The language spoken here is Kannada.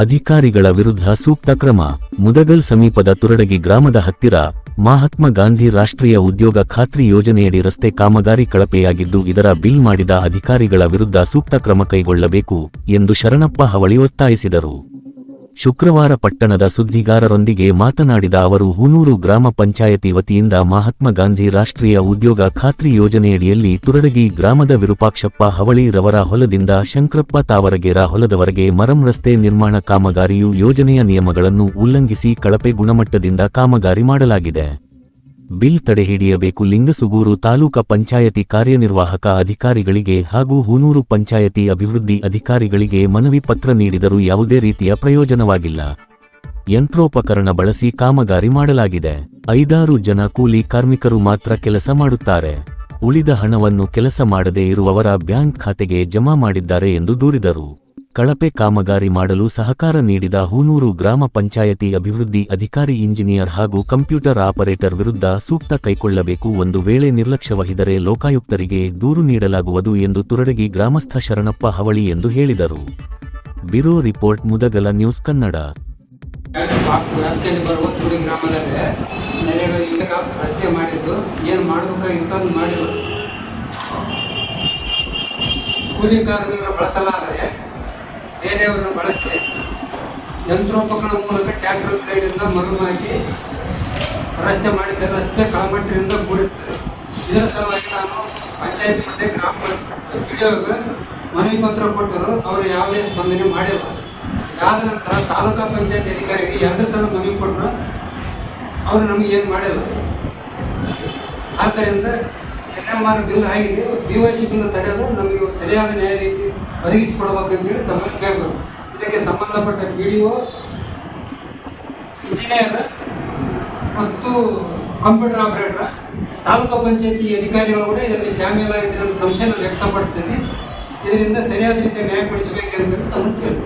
ಅಧಿಕಾರಿಗಳ ವಿರುದ್ಧ ಸೂಕ್ತ ಕ್ರಮ. ಮುದಗಲ್ ಸಮೀಪದ ತುರಡಗಿ ಗ್ರಾಮದ ಹತ್ತಿರ ಮಹಾತ್ಮ ಗಾಂಧಿ ರಾಷ್ಟ್ರೀಯ ಉದ್ಯೋಗ ಖಾತ್ರಿ ಯೋಜನೆಯಡಿ ರಸ್ತೆ ಕಾಮಗಾರಿ ಕಳಪೆಯಾಗಿದ್ದು, ಇದರ ಬಿಲ್ ಮಾಡಿದ ಅಧಿಕಾರಿಗಳ ವಿರುದ್ಧ ಸೂಕ್ತ ಕ್ರಮ ಕೈಗೊಳ್ಳಬೇಕು ಎಂದು ಶರಣಪ್ಪ ಹವಳಿ ಒತ್ತಾಯಿಸಿದರು. ಶುಕ್ರವಾರ ಪಟ್ಟಣದ ಸುದ್ದಿಗಾರರೊಂದಿಗೆ ಮಾತನಾಡಿದ ಅವರು, ಹುನೂರು ಗ್ರಾಮ ಪಂಚಾಯತಿ ವತಿಯಿಂದ ಮಹಾತ್ಮ ಗಾಂಧಿ ರಾಷ್ಟ್ರೀಯ ಉದ್ಯೋಗ ಖಾತ್ರಿ ಯೋಜನೆಯಡಿಯಲ್ಲಿ ತುರಡಗಿ ಗ್ರಾಮದ ವಿರೂಪಾಕ್ಷಪ್ಪ ಹವಳಿ ರವರ ಹೊಲದಿಂದ ಶಂಕರಪ್ಪ ತಾವರಗೇರ ಹೊಲದವರೆಗೆ ಮರಂ ರಸ್ತೆ ನಿರ್ಮಾಣ ಕಾಮಗಾರಿಯು ಯೋಜನೆಯ ನಿಯಮಗಳನ್ನು ಉಲ್ಲಂಘಿಸಿ ಕಳಪೆ ಗುಣಮಟ್ಟದಿಂದ ಕಾಮಗಾರಿ ಮಾಡಲಾಗಿದೆ. ಬಿಲ್ ತಡೆಹಿಡಿಯಬೇಕು. ಲಿಂಗಸುಗೂರು ತಾಲೂಕ ಪಂಚಾಯತಿ ಕಾರ್ಯನಿರ್ವಾಹಕ ಅಧಿಕಾರಿಗಳಿಗೆ ಹಾಗೂ ಹೂನೂರು ಪಂಚಾಯತಿ ಅಭಿವೃದ್ಧಿ ಅಧಿಕಾರಿಗಳಿಗೆ ಮನವಿ ಪತ್ರ ನೀಡಿದರೂ ಯಾವುದೇ ರೀತಿಯ ಪ್ರಯೋಜನವಾಗಿಲ್ಲ. ಯಂತ್ರೋಪಕರಣ ಬಳಸಿ ಕಾಮಗಾರಿ ಮಾಡಲಾಗಿದೆ. ಐದಾರು ಜನ ಕೂಲಿ ಕಾರ್ಮಿಕರು ಮಾತ್ರ ಕೆಲಸ ಮಾಡುತ್ತಾರೆ. ಉಳಿದ ಹಣವನ್ನು ಕೆಲಸ ಮಾಡದೇ ಇರುವವರ ಬ್ಯಾಂಕ್ ಖಾತೆಗೆ ಜಮಾ ಮಾಡಿದ್ದಾರೆ ಎಂದು ದೂರಿದರು. ಕಳಪೆ ಕಾಮಗಾರಿ ಮಾಡಲು ಸಹಕಾರ ನೀಡಿದ ಹೂನೂರು ಗ್ರಾಮ ಪಂಚಾಯತಿ ಅಭಿವೃದ್ಧಿ ಅಧಿಕಾರಿ ಇಂಜಿನಿಯರ್ ಹಾಗೂ ಕಂಪ್ಯೂಟರ್ ಆಪರೇಟರ್ ವಿರುದ್ಧ ಸೂಕ್ತ ಕೈಗೊಳ್ಳಬೇಕು ಒಂದು ವೇಳೆ ನಿರ್ಲಕ್ಷ್ಯವಹಿದರೆ ಲೋಕಾಯುಕ್ತರಿಗೆ ದೂರು ನೀಡಲಾಗುವುದು ಎಂದು ತುರಡಗಿ ಗ್ರಾಮಸ್ಥ ಶರಣಪ್ಪ ಹವಳಿ ಎಂದು ಹೇಳಿದರು. Bureau report, Mudagal news Kannada. ಕೂಲಿ ಕಾರ್ಮಿಕರು ಬೇರೆಯವ್ರನ್ನ ಬಳಸಿ ಯಂತ್ರೋಪಕರಣ ಮೂಲಕ ಟ್ಯಾಕ್ಟರ್ ಬ್ಲೇಡಿಂದ ಮರು ಹಾಕಿ ರಸ್ತೆ ಮಾಡಿದ್ದ ರಸ್ತೆ ಕಳಮಟ್ಟಿನಿಂದ ಕೂಡಿರ್ತದೆ. ಇದರ ಸಲುವಾಗಿ ನಾನು ಪಂಚಾಯತ್ ಮತ್ತೆ ಗ್ರಾಮ ಪಂಚಾಯತ್ ಮನವಿ ಪತ್ರ ಕೊಟ್ಟರು. ಅವರು ಯಾವುದೇ ಸ್ಪಂದನೆ ಮಾಡಿಲ್ಲ. ಇದಾದ ನಂತರ ತಾಲೂಕಾ ಪಂಚಾಯತ್ ಅಧಿಕಾರಿಗೆ ಎರಡು ಸಲ ಮನವಿ ಕೊಟ್ಟರು. ಅವರು ನಮಗೆ ಏನು ಮಾಡಿಲ್ಲ. ಆದ್ದರಿಂದ ಎಂ ಆರ್ ಬಿಲ್ ಆಗಿದೆ. ಪಿ ವೈ ಸಿ ಬಿಲ್ ತಡೆದು ನಮಗೆ ಸರಿಯಾದ ನ್ಯಾಯ ರೀತಿ ಒದಗಿಸಿಕೊಡ್ಬೇಕಂತೇಳಿ ನಮ್ಮನ್ನು ಕೇಳಬೇಕು ಇದಕ್ಕೆ ಸಂಬಂಧಪಟ್ಟ ಬಿ ಡಿ ಒ ಇಂಜಿನಿಯರ್ ಮತ್ತು ಕಂಪ್ಯೂಟರ್ ಆಪರೇಟರ್, ತಾಲೂಕು ಪಂಚಾಯತಿ ಅಧಿಕಾರಿಗಳು ಕೂಡ ಇದರಲ್ಲಿ ಶಾಮೀಲಾಗಿದೆ ನನ್ನ ಸಂಶಯನ ವ್ಯಕ್ತಪಡಿಸ್ತೇನೆ ಇದರಿಂದ ಸರಿಯಾದ ರೀತಿಯ ನ್ಯಾಯ ಕೊಡಿಸಬೇಕೆಂದು ಕೇಳಬೇಕು ಕೇಳಿ